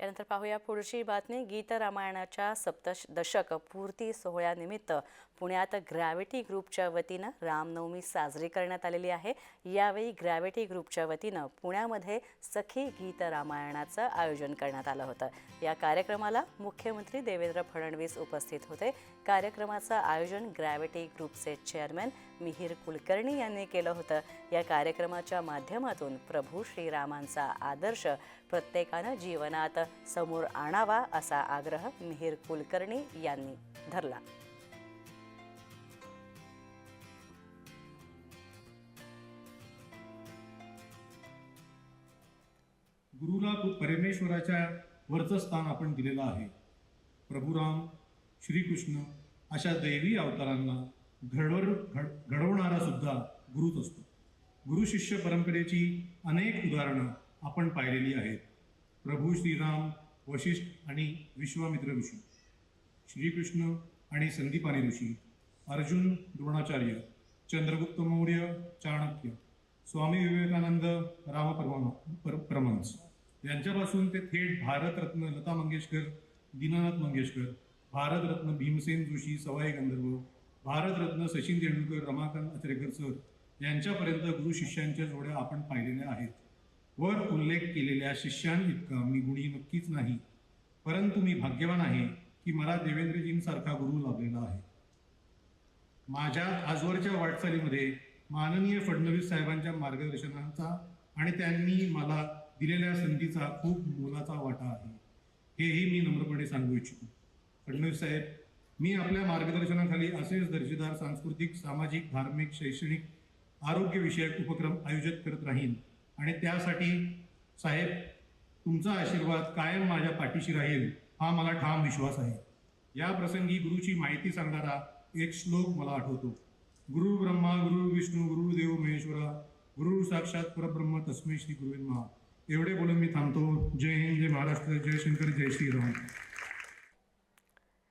यानंतर पाहूया पुढची बातमी. गीतरामायणाच्या सप्तश दशक पूर्ती सोहळ्यानिमित्त पुण्यात ग्रॅव्हिटी ग्रुपच्या वतीनं रामनवमी साजरी करण्यात आलेली आहे. यावेळी ग्रॅव्हिटी ग्रुपच्या वतीनं पुण्यामध्ये सखी गीत रामायणाचं आयोजन करण्यात आलं होतं. या कार्यक्रमाला मुख्यमंत्री देवेंद्र फडणवीस उपस्थित होते. कार्यक्रमाचं आयोजन ग्रॅव्हिटी ग्रुपचे चेअरमॅन मिहीर कुलकर्णी यांनी केलं होतं. या कार्यक्रमाच्या माध्यमातून प्रभू श्रीरामांचा आदर्श प्रत्येकानं जीवनात समोर आणावा असा आग्रह मिहीर कुलकर्णी यांनी धरला. गुरुला परमेश्वराच्या वरचं स्थान आपण दिलेलं आहे. प्रभुराम श्रीकृष्ण अशा दैवी अवतारांना घडवर घड घडवणारा सुद्धा गुरुच असतो. गुरु शिष्य परंपरेची अनेक उदाहरणं आपण पाहिलेली आहेत. प्रभू श्रीराम वशिष्ठ आणि विश्वामित्र ऋषी. श्रीकृष्ण आणि संदीपानी ऋषी अर्जुन द्रोणाचार्य चंद्रगुप्त मौर्य चाणक्य स्वामी विवेकानंद रामपरम पर परमहंस. यांच्यापासून ते थेट भारतरत्न लता मंगेशकर दीनानाथ मंगेशकर भारतरत्न भीमसेन जोशी सवाई गंधर्व भारतरत्न सचिन तेंडुलकर रमाकांत अत्रेकर सर यांच्यापर्यंत गुरु शिष्यांच्या जोड्या आपण पाहिलेल्या आहेत. वर उल्लेख केलेल्या शिष्यांइतकं मी गुणी नक्कीच नाही. परंतु मी भाग्यवान आहे की मला देवेंद्रजींसारखा गुरु लाभलेला आहे. माझ्या आजवरच्या वाटचालीमध्ये माननीय फडणवीस साहेबांच्या मार्गदर्शनाचा आणि त्यांनी मला दिलेल्या संधीचा खूप मोलाचा वाटा आहे. हेही मी नम्रपणे सांगू इच्छितो. फडणवीस साहेब मी आपल्या मार्गदर्शनाखाली असेच दर्जेदार सांस्कृतिक सामाजिक धार्मिक शैक्षणिक आरोग्यविषयक उपक्रम आयोजित करत राहीन. आणि त्यासाठी साहेब तुमचा आशीर्वाद कायम माझ्या पाठीशी राहील हा मला ठाम विश्वास आहे. या प्रसंगी गुरुची माहिती सांगणारा एक श्लोक मला आठवतो. गुरु ब्रह्मा गुरु विष्णू गुरु देव महेश्वरा गुरु साक्षात परब्रह्म तस्मै श्री गुरुविन महा एवढे बोलून मी थांबतो. जय हिंद जय महाराष्ट्र जय शंकर जय श्रीराम.